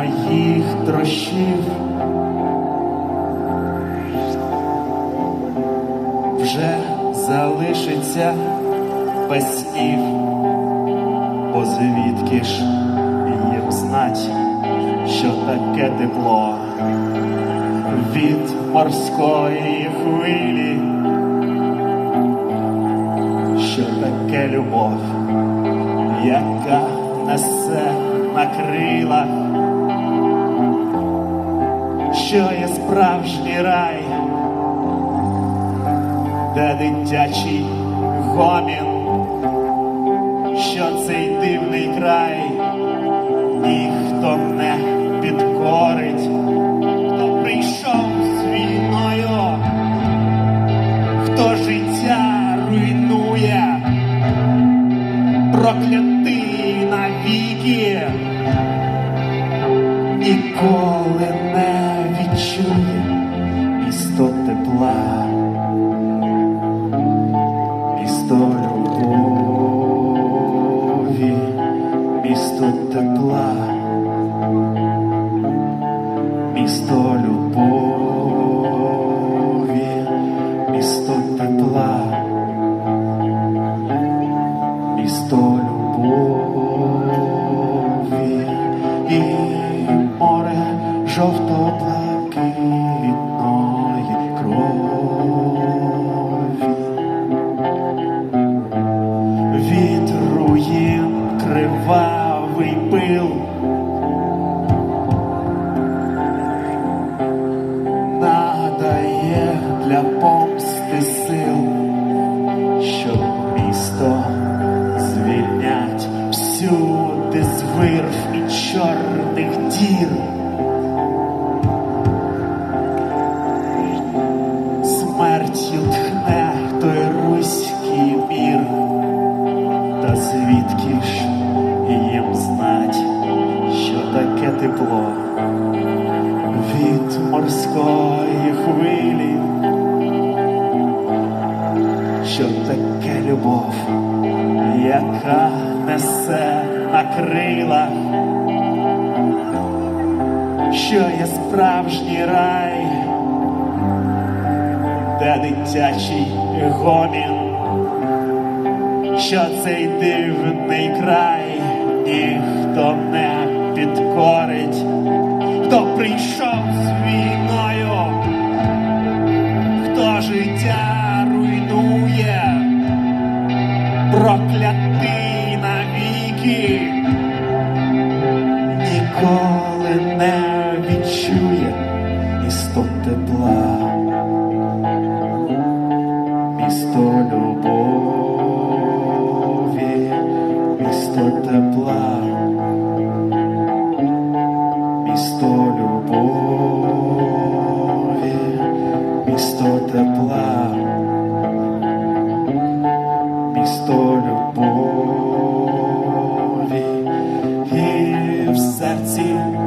безжально їх. Вже залишиться без снів, бо звідки ж їм знать, що таке тепло від морської хвилі, що таке любов, яка несе на крилах, що є справжній рай, де дитячий гомін, що цей дивний край місто тепла, місто любові, місто тепла, місто любові і море жовто-блакитної крові. Дір. Смертю тхне той руський мір, та звідки ж їм знать, що таке тепло що є справжній рай, де дитячий гомін, що цей дивний край ніхто не підкорить. Хто прийшов See.